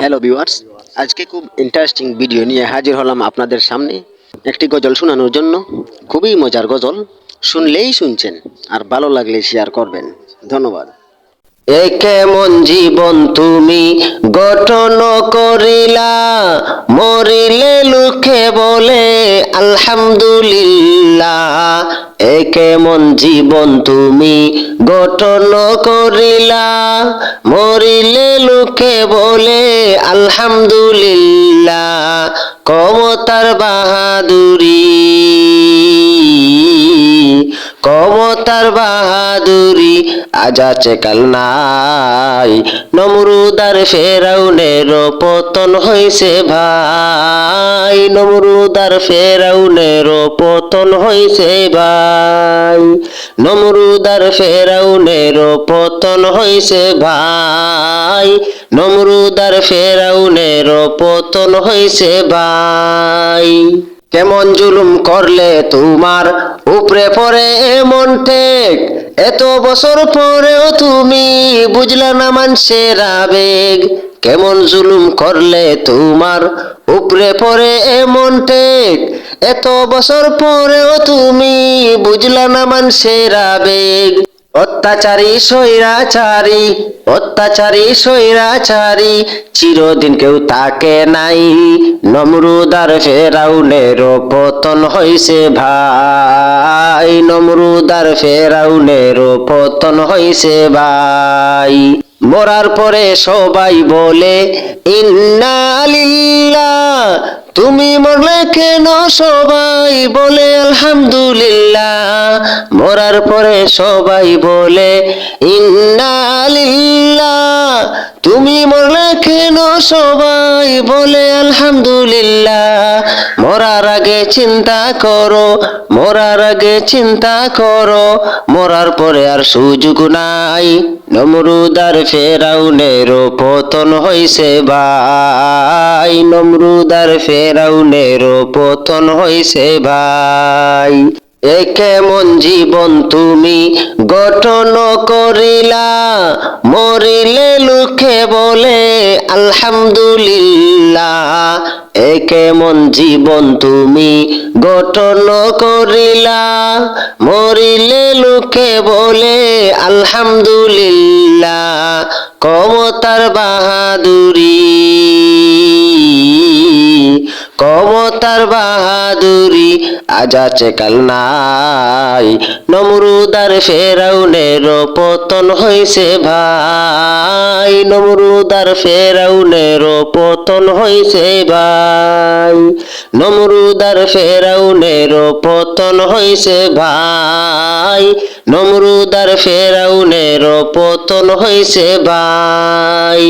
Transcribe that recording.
Hello viewers আজকে খুব interesting video নিয়ে হাজির হলাম আপনাদের সামনে। একটি গজল শোনানোর জন্য। খুবই মজার গজল, শুনলেই শুনছেন আর ভালো লাগলে শেয়ার করবেন। ধন্যবাদ। এ কেমন জীবন তুমি, গঠন করিলা, মরিলে লুকে বলে আলহামদুলিল্লাহ। কেমন জীবন তুমি? গঠন করিলা মরিলে লোকে বলে আলহামদুলিল্লাহ কমতার বাহাদুরি কমতার বাহাদুরি। আজ আছে কাল নাই। নমরুদার ফেরাউনের পতন হইছে ভাই। নমরুদার ফেরাউনের পতন হইছে ভাই। নমরুদার ফেরাউনের পতন হইছে ভাই। নমরুদার ফেরাউনের পতন হইছে ভাই। কেমন জুলুম করলে তোমার উপরে পড়ে এমন ঠেক? এত বছর পরেও তুমি বুঝলা না মানুষের আবেগ। কেমন জুলুম করলে তোমার উপরে পরে এমন টেক। এত বছর পরেও তুমি বুঝলা না মানুষের আবেগ। অত্যাচারী সৈরাচারী অত্যাচারী সৈরাচারী চিরদিন কেউ তাকে নাই। নমরুদার ফেরাউনের পতন হইছে ভাই। নমরুদার ফেরাউনের পতন হইছে ভাই। মরার পরে সবাই বলে ইন্নালিল্লাহ তুমি মরলে কেন সবাই বলে আলহামদুলিল্লাহ? মরার পরে সবাই বলে ইন্নালিল্লাহ। তুমি মরলে কেন সবাই বলে আলহামদুলিল্লাহ? মরার আগে চিন্তা করো, মরার আগে চিন্তা করো, মরার পরে আর সুযোগ নাই। নমরুদার ফেরাউনের পতন হইছে ভাই, নমরুদার ফেরাউনের পতন হইছে ভাই। এ কেমন জীবন তুমি? গঠন করিলা, মরিলে লুকে বলে, আলহামদুলিল্লাহ। এ কেমন জীবন তুমি? গঠন করিলা, মরিলে লুকে বলে, আলহামদুলিল্লাহ। কমতার বাহাদুরি কমতার বাহাদুরি। আজ আছে কাল নাই। নমরুদার ফেরাউনের পতন হইছে ভাই। নমরুদার ফেরাউনের পতন হইছে ভাই। নমরুদার ফেরাউনের পতন হইছে ভাই। নমরুদার ফেরাউনের পতন হইছে ভাই।